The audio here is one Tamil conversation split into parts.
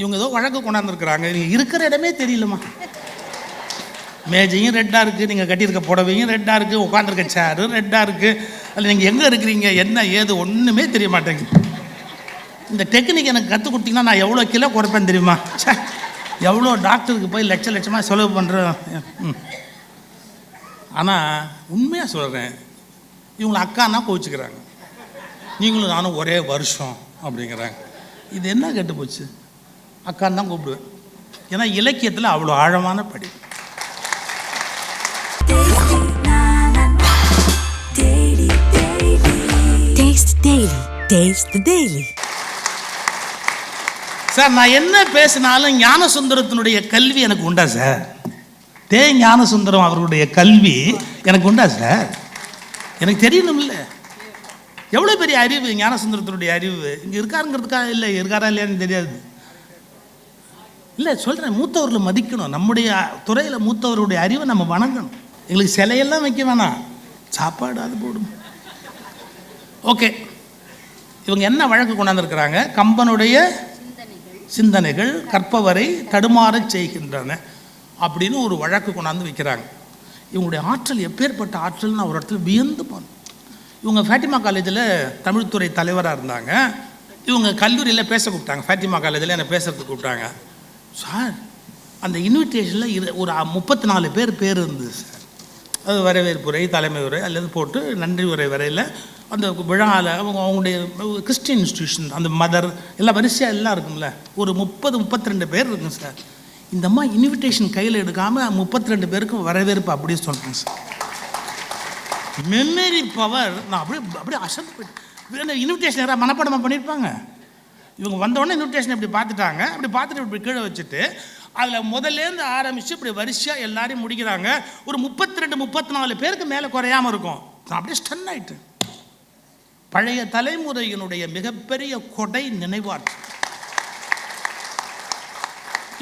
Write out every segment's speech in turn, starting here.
இவங்க ஏதோ வழக்கு கொண்டாந்துருக்குறாங்க. நீங்கள் இருக்கிற இடமே தெரியலம்மா. மேஜையும் ரெட்டாக இருக்குது நீங்கள் கட்டியிருக்க புடவையும் ரெட்டாக இருக்குது உட்காந்துருக்க சேரும் ரெட்டாக இருக்குது அதில் நீங்கள் எங்கே இருக்கிறீங்க என்ன ஏது ஒன்றுமே தெரிய மாட்டேங்குது. இந்த டெக்னிக் எனக்கு கற்றுக் கொடுத்தீங்கன்னா நான் எவ்வளோ கிலோ குறைப்பேன் தெரியுமா? சே எவ்வளோ டாக்டருக்கு போய் லட்ச லட்சமாக செலவு பண்ணுறோம் ம். ஆனால் உண்மையாக சொல்கிறேன் இவங்களை அக்கான்னா கோவிச்சுக்கிறாங்க. நீங்களும் நானும் ஒரே வருஷம் அப்படிங்கிறாங்க. இது என்ன கெட்டு போச்சு? அக்கான்னு தான் கூப்பிடுவேன். ஏன்னா இலக்கியத்தில் அவ்வளோ ஆழமான படி. சார் நான் என்ன பேசினாலும் ஞானசுந்தரத்தினுடைய கல்வி எனக்கு உண்டா சார்? தே ஞானசுந்தரம் அவருடைய கல்வி எனக்கு உண்டா சார்? எனக்கு தெரியணும்ல. எவ்வளோ பெரிய அறிவு ஞானசுந்தரத்தினுடைய அறிவு? இங்கே இருக்காருங்கிறதுக்காக இல்லை இருக்காரா இல்லையான்னு தெரியாது. இல்லை சொல்கிறேன் மூத்தவர்களை மதிக்கணும். நம்முடைய துறையில் மூத்தவருடைய அறிவை நம்ம வணங்கணும். எங்களுக்கு சிலையெல்லாம் வைக்க வேணாம். சாப்பாடு அது போடும். ஓகே. இவங்க என்ன வழக்கு கொண்டாந்துருக்கிறாங்க? கம்பனுடைய சிந்தனைகள் கற்பவரை தடுமாறச் செய்கின்றன அப்படின்னு ஒரு வழக்கு கொண்டாந்து வைக்கிறாங்க. இவங்களுடைய ஆற்றல் எப்பேற்பட்ட ஆற்றல் நான் ஒரு இடத்துல வியந்து போனேன் இவங்க ஃபேட்டிமா காலேஜில் தமிழ்துறை தலைவராக இருந்தாங்க. இவங்க கல்லூரியில் பேச கூப்பிட்டாங்க. ஃபேட்டிமா காலேஜில் என்னை பேசுறதுக்கு கூப்பிட்டாங்க. சார் அந்த இன்விடேஷனில் இரு ஒரு முப்பத்தி நாலு பேர் பேர் இருந்தது சார். அது வரவேற்புரை தலைமை உரை அல்லது போட்டு நன்றி உரை வரையில் அந்த விழாவில் அவங்க அவங்களுடைய கிறிஸ்டின் இன்ஸ்டியூஷன் அந்த மதர் எல்லாம் வரிசையாக எல்லாம் இருக்கும்ல. ஒரு முப்பது முப்பத்தி ரெண்டு பேர் இருக்குங்க சார். இந்த அம்மா இன்விடேஷன் கையில் எடுக்காமல் முப்பத்தி ரெண்டு பேருக்கும் வரவேற்பு அப்படியே சொல்கிறேன் சார். மெமரி பவர் நான் அப்படியே அப்படியே அசந்து போயிட்டேன். இன்விடேஷன் யாராவது மனப்பாடமாக பண்ணியிருப்பாங்க இவங்க வந்தோடனே இன்விடேஷன் இப்படி பார்த்துட்டாங்க. அப்படி பார்த்துட்டு இப்படி கீழே வச்சுட்டு அதில் முதல்லேருந்து ஆரம்பித்து இப்படி வரிசையாக எல்லாரையும் முடிக்கிறாங்க. ஒரு முப்பத்தி ரெண்டு முப்பத்தி நாலு பேருக்கு மேலே குறையாமல் இருக்கும். அப்படியே ஸ்டன் ஆயிட்டு. பழைய தலைமுறையினுடைய மிகப்பெரிய கொடை நினைவாற்று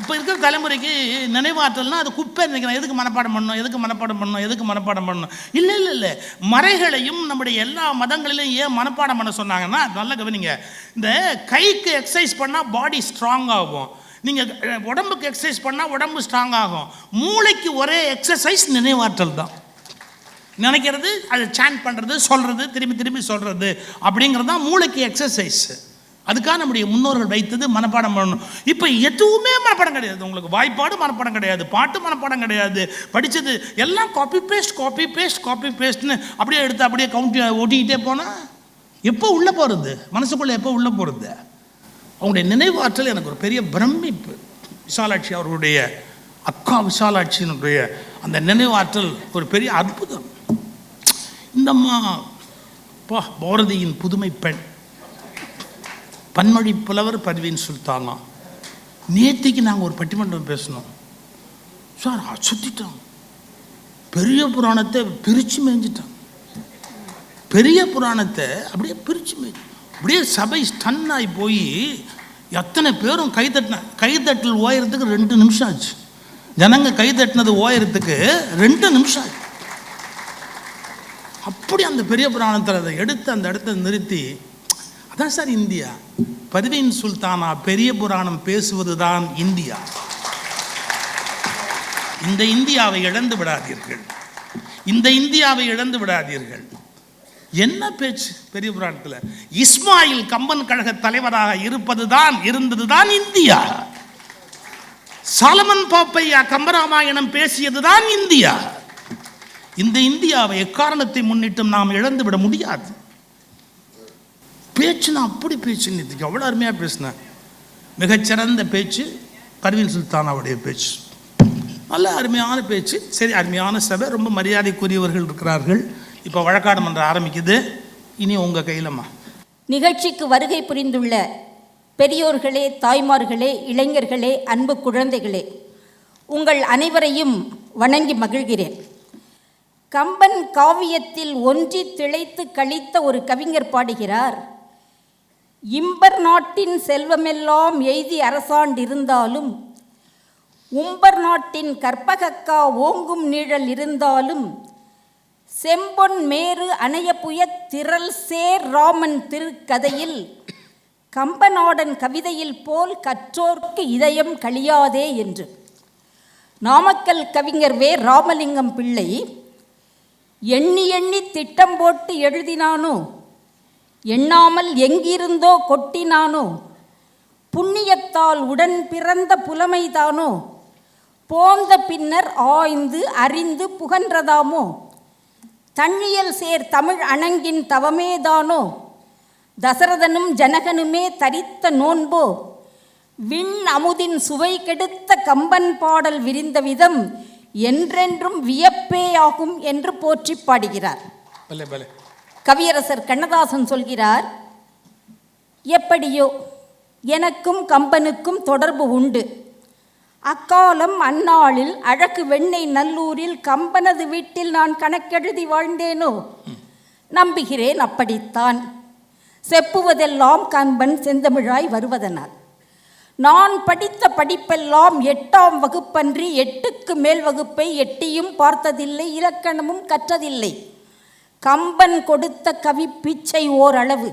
இப்போ இருக்கிற தலைமுறைக்கு நினைவாற்றல்னா அது குப்பை நினைக்கிறேன். எதுக்கு மனப்பாடம் பண்ணணும்? எதுக்கு மனப்பாடம் பண்ணணும்? எதுக்கு மனப்பாடம் பண்ணணும்? இல்லை இல்லை இல்லை. மறைகளையும் நம்முடைய எல்லா மதங்களிலும் ஏன் மனப்பாடம் பண்ண சொன்னாங்கன்னா நல்ல கவனிங்க. இந்த கைக்கு எக்ஸசைஸ் பண்ணால் பாடி ஸ்ட்ராங் ஆகும். நீங்கள் உடம்புக்கு எக்ஸசைஸ் பண்ணால் உடம்பு ஸ்ட்ராங் ஆகும். மூளைக்கு ஒரே எக்ஸசைஸ் நினைவாற்றல் தான். நினைக்கிறது அதை சாண்ட் பண்ணுறது சொல்கிறது திரும்பி திரும்பி சொல்கிறது அப்படிங்கிறது தான் மூளைக்கு எக்ஸசைஸ் அதுக்காக நம்முடைய முன்னோர்கள் வைத்தது மனப்பாடம் பண்ணணும். இப்போ எதுவுமே மனப்பாடம் கிடையாது. உங்களுக்கு வாய்ப்பாடு மனப்பாடம் கிடையாது. பாட்டு மனப்பாடம் கிடையாது. படித்தது எல்லாம் copy paste copy paste copy பேஸ்ட்னு அப்படியே எடுத்து அப்படியே கவுண்ட் ஓட்டிக்கிட்டே போனால் எப்போ உள்ளே போகிறது மனசுக்குள்ளே எப்போ உள்ளே போகிறது அவங்களுடைய நினைவாற்றல் எனக்கு ஒரு பெரிய பிரமிப்பு. விசாலாட்சி அவர்களுடைய அக்கா விசாலாட்சியினுடைய அந்த நினைவாற்றல் ஒரு பெரிய அற்புதம். இந்தம்மா பா பாரதியின் புதுமை பெண் பன்மொழி புலவர் பர்வீன் சுல்தானா நேத்திக்கு நாங்கள் ஒரு பட்டிமன்றம் பேசினோம். சார் சுற்றிட்டோம் பெரிய புராணத்தை பிரித்து மேய்ஞ்சிட்டோம் பெரிய புராணத்தை அப்படியே பிரித்து மேய்ஞ்சி அப்படியே சபை ஸ்டன் ஆகி போய் எத்தனை பேரும் கை தட்டின தட்டல் ஓயறதுக்கு ரெண்டு நிமிஷம் ஆச்சு. ஜனங்க கை தட்டினது ஓயறதுக்கு ரெண்டு நிமிஷம் ஆச்சு. அப்படி அந்த பெரிய புராணத்தில் அதை எடுத்து அந்த இடத்த நிறுத்தி அதான் சார் இந்தியா. பர்வீன் சுல்தானா பெரிய புராணம் பேசுவது தான் இந்தியா. இந்த இந்தியாவை இழந்து விடாதீர்கள். இந்த இந்தியாவை இழந்து விடாதீர்கள். என்ன பேச்சு பெரிய புராணத்தில்? இஸ்மாயில் கம்பன் கழக தலைவராக இருப்பது தான் இருந்தது தான் இந்தியா. சாலமன் பாப்பையா கம்பராமாயணம் பேசியது தான் இந்தியா. இந்த இந்தியாவை எக்காரணத்தை முன்னிட்டும் நாம் இழந்து விட முடியாது. பேச்சு நான் அப்படி பேச்சு. நேற்றுக்கு அவ்வளோ அருமையாக பேசினேன் மிகச்சிறந்த பேச்சு பர்வீன் சுல்தானாவுடைய பேச்சு. நல்ல அருமையான பேச்சு. சரி அருமையான சபை. ரொம்ப மரியாதைக்குரியவர்கள் இருக்கிறார்கள். இப்போ வழக்காடு மன்றம் ஆரம்பிக்குது. இனி உங்கள் கையிலம்மா. நிகழ்ச்சிக்கு வருகை புரிந்துள்ள பெரியோர்களே தாய்மார்களே இளைஞர்களே அன்பு குழந்தைகளே உங்கள் அனைவரையும் வணங்கி மகிழ்கிறேன். கம்பன் காவியத்தில் ஒன்றி திளைத்து கழித்த ஒரு கவிஞர் பாடுகிறார். இம்பர் நாட்டின் செல்வமெல்லாம் எய்தி அரசாண்டிருந்தாலும் உம்பர் நாட்டின் கற்பகக்கா ஓங்கும் நிழல் இருந்தாலும் செம்பொன் மேரு அணையப்புய திரள் சேர் ராமன் திருக்கதையில் கம்பநாடன் கவிதையில் போல் கற்றோர்க்கு இதயம் கழியாதே என்று. நாமக்கல் கவிஞர் வே. ராமலிங்கம் பிள்ளை எண்ணி எண்ணி திட்டம் போட்டு எழுதினானோ? எண்ணாமல் எங்கிருந்தோ கொட்டினானோ? புண்ணியத்தால் உடன் பிறந்த புலமைதானோ? போந்த பின்னர் ஆய்ந்து அறிந்து புகன்றதாமோ? தண்ணியல் சேர் தமிழ் அணங்கின் தவமேதானோ? தசரதனும் ஜனகனுமே தரித்த நோன்போ? விண் அமுதின் சுவை கெடுத்த கம்பன் பாடல் விரிந்த விதம் என்றென்றும் வியப்பேயாகும் என்று போற்றி பாடுகிறார். பலே பலே. கவியரசர் கண்ணதாசன் சொல்கிறார் எப்படியோ எனக்கும் கம்பனுக்கும் தொடர்பு உண்டு. அக்காலம் அந்நாளில் அழகு வெண்ணெய் நல்லூரில் கம்பனது வீட்டில் நான் கணக்கெழுதி வாழ்ந்தேனோ? நம்புகிறேன் அப்படித்தான். செப்புவதெல்லாம் கம்பன் செந்தமிழாய் வருவதனால். நான் படித்த படிப்பெல்லாம் எட்டாம் வகுப்பன்றி எட்டுக்கு மேல் வகுப்பை எட்டியும் பார்த்ததில்லை இலக்கணமும் கற்றதில்லை. கம்பன் கொடுத்த கவி பிச்சை ஓரளவு.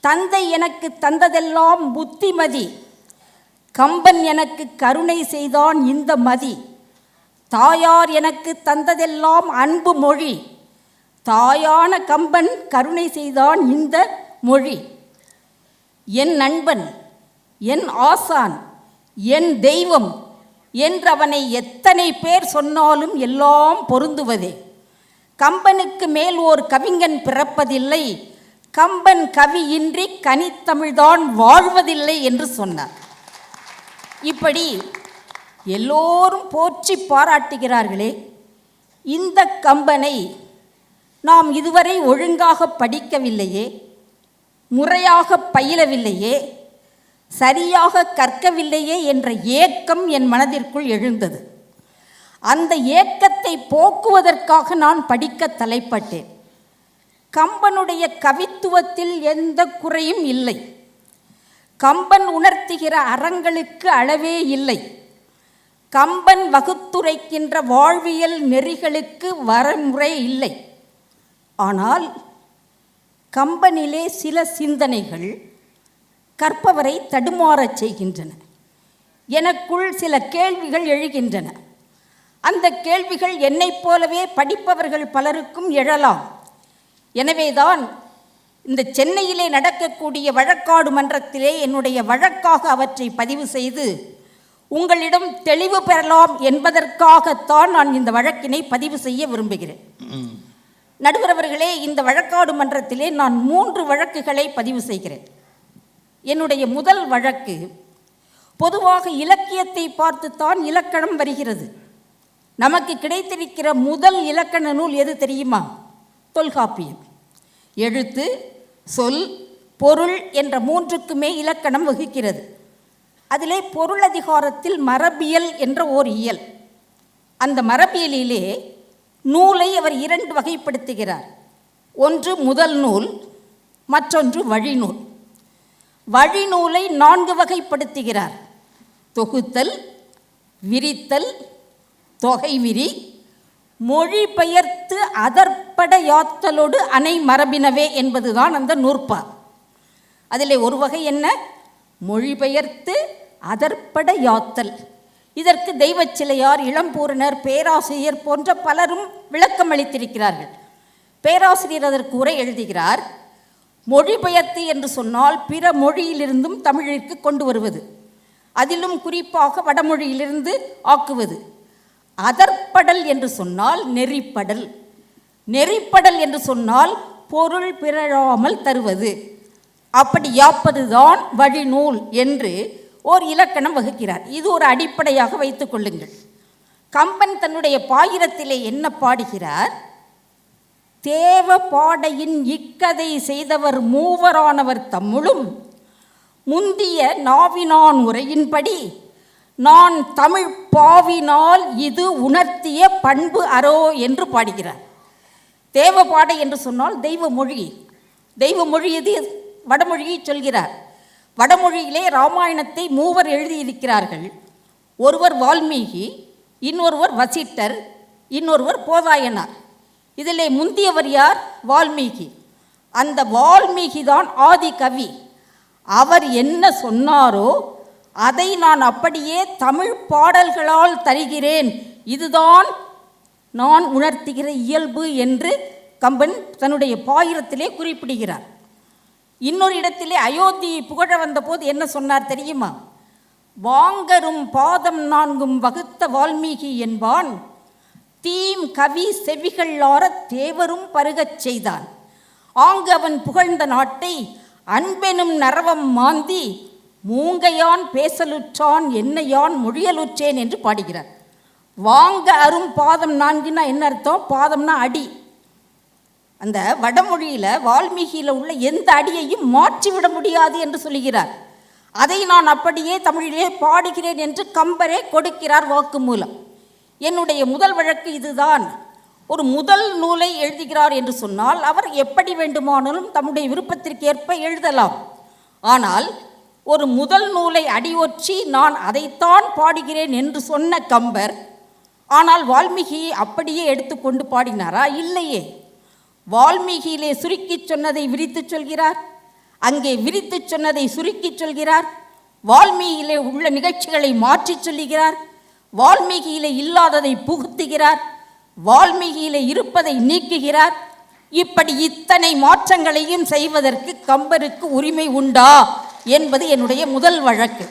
தந்தை எனக்கு தந்ததெல்லாம் புத்திமதி. கம்பன் எனக்கு கருணை செய்தான் இந்த மதி. தாயார் எனக்கு தந்ததெல்லாம் அன்பு மொழி. தாயான கம்பன் கருணை செய்தான் இந்த மொழி. என் நண்பன் என் ஆசான் என் தெய்வம் என்றவனை எத்தனை பேர் சொன்னாலும் எல்லாம் பொருந்துவதே. கம்பனுக்கு மேல் ஓர் கவிஞன் பிறப்பதில்லை. கம்பன் கவியின்றி கனித்தமிழ்தான் வாழ்வதில்லை என்று சொன்னார். இப்படி எல்லோரும் போற்றி பாராட்டுகிறார்களே இந்த கம்பனை நாம் இதுவரை ஒழுங்காக படிக்கவில்லையே முறையாக பயிலவில்லையே சரியாக கற்கவில்லையே என்ற ஏக்கம் என் மனதிற்குள் எழுந்தது. அந்த ஏக்கத்தை போக்குவதற்காக நான் படிக்க தலைப்பட்டேன். கம்பனுடைய கவித்துவத்தில் எந்த குறையும் இல்லை. கம்பன் உணர்த்துகிற அறங்களுக்கு அளவே இல்லை. கம்பன் வகுத்துரைக்கின்ற வாழ்வியல் நெறிகளுக்கு வரமுறை இல்லை. ஆனால் கம்பனிலே சில சிந்தனைகள் கற்பவரை தடுமாறச் செய்கின்றன. எனக்குள் சில கேள்விகள் எழுகின்றன. அந்த கேள்விகள் என்னைப் போலவே படிப்பவர்கள் பலருக்கும் எழலாம். எனவேதான் இந்த சென்னையிலே நடக்கக்கூடிய வழக்காடு மன்றத்திலே என்னுடைய வழக்காக அவற்றை பதிவு செய்து உங்களிடம் தெளிவு பெறலாம் என்பதற்காகத்தான் நான் இந்த வழக்கினை பதிவு செய்ய விரும்புகிறேன். நடுவரவர்களே இந்த வழக்காடு மன்றத்திலே நான் மூன்று வழக்குகளை பதிவு செய்கிறேன். என்னுடைய முதல் வழக்கு பொதுவாக இலக்கியத்தை பார்த்துத்தான் இலக்கணம் வருகிறது. நமக்கு கிடைத்திருக்கிற முதல் இலக்கண நூல் எது தெரியுமா? தொல்காப்பியம். எழுத்து சொல் பொருள் என்ற மூன்றுக்குமே இலக்கணம் வகுக்கிறது. அதிலே பொருள் அதிகாரத்தில் மரபியல் என்ற ஓர் இயல். அந்த மரபியலிலே நூலை அவர் இரண்டு வகைப்படுத்துகிறார். ஒன்று முதல் நூல் மற்றொன்று வழிநூல். வழிநூலை நான்கு வகைப்படுத்துகிறார். தொகுத்தல் விரித்தல் தொகை விரி. மொழிபெயர்த்து அதற்பட யாத்தலோடு அணை மரபினவே என்பதுதான் அந்த நூற்பா. அதிலே ஒரு வகை என்ன? மொழிபெயர்த்து அதற்பட யாத்தல். இதற்கு தெய்வச் சிலையார் இளம்பூரணர் பேராசிரியர் போன்ற பலரும் விளக்கம் அளித்திருக்கிறார்கள். பேராசிரியர் அதற்கு உரை எழுதுகிறார் மொழிபெயர்த்து என்று சொன்னால் பிற மொழியிலிருந்தும் தமிழிற்கு கொண்டு வருவது அதிலும் குறிப்பாக வடமொழியிலிருந்து ஆக்குவது. அதற்படல் என்று சொன்னால் நெறிப்படல். நெறிப்படல் என்று சொன்னால் பொருள் பிறழாமல் தருவது. அப்படி யாப்பதுதான் வழிநூல் என்று ஓர் இலக்கணம் வகுக்கிறார். இது ஒரு அடிப்படையாக வைத்துக் கொள்ளுங்கள். கம்பன் தன்னுடைய பாயிரத்திலே என்ன பாடுகிறார்? தேவ பாடையின் இக்கதை செய்தவர் மூவரானவர் தம்முளும் முந்திய நாவினான் உரையின்படி நான் தமிழ் பாவினால் இது உணர்த்திய பண்பு அரோ என்று பாடுகிறார். தேவபாடை என்று சொன்னால் தெய்வ மொழி. தெய்வ மொழி இது வடமொழியை சொல்கிறார். வடமொழியிலே ராமாயணத்தை மூவர் எழுதியிருக்கிறார்கள். ஒருவர் வால்மீகி இன்னொருவர் வசிட்டர் இன்னொருவர் போதாயனார். இதிலே முந்தியவர் யார்? வால்மீகி. அந்த வால்மீகி தான் ஆதி கவி அவர் என்ன சொன்னாரோ அதை நான் அப்படியே தமிழ் பாடல்களால் தருகிறேன். இதுதான் நான் உணர்த்துகிற இயல்பு என்று கம்பன் தன்னுடைய பாயிரத்திலே குறிப்பிடுகிறார். இன்னொரு இடத்திலே அயோத்தியை புகழ வந்தபோது என்ன சொன்னார் தெரியுமா? வாங்கரும் பாதம் நான்கும் வகுத்த வால்மீகி என்பான். தீம் கவி செவிகள் தேவரும் பருகச் செய்தான். ஆங்கு அவன் புகழ்ந்த நாட்டை அன்பெனும் நரவம் மாந்தி மூங்கையான் பேசலுற்றான் என்னையான் மொழியலுற்றேன் என்று பாடுகிறார். வாங்க அரும் பாதம் நான்குன்னா என்ன அர்த்தம்? பாதம்னா அடி. அந்த வடமொழியில் வால்மீகியில் உள்ள எந்த அடியையும் மாற்றிவிட முடியாது என்று சொல்கிறார் அதை நான் அப்படியே தமிழிலே பாடுகிறேன் என்று கம்பரே கொடுக்கிறார் வாக்குமூலம். என்னுடைய முதல் வழக்கு இதுதான். ஒரு முதல் நூலை எழுதுகிறார் என்று சொன்னால் அவர் எப்படி வேண்டுமானாலும் தம்முடைய விருப்பத்திற்கு ஏற்ப எழுதலாம். ஆனால் ஒரு முதல் நூலை அடியொற்றி நான் அதைத்தான் பாடுகிறேன் என்று சொன்ன கம்பர் ஆனால் வால்மீகியை அப்படியே எடுத்துக்கொண்டு பாடினாரா? இல்லையே. வால்மீகியிலே சுருக்கிச் சொன்னதை விரித்துச் சொல்கிறார். அங்கே விரித்துச் சொன்னதை சுருக்கிச் சொல்கிறார். வால்மீகியிலே உள்ள நிகழ்ச்சிகளை மாற்றிச் சொல்லுகிறார். வால்மீகியிலே இல்லாததை புகுத்துகிறார். வால்மீகியிலே இருப்பதை நீக்குகிறார். இப்படி இத்தனை மாற்றங்களையும் செய்வதற்கு கம்பருக்கு உரிமை உண்டா? என்பது என்னுடைய முதல் வழக்கு.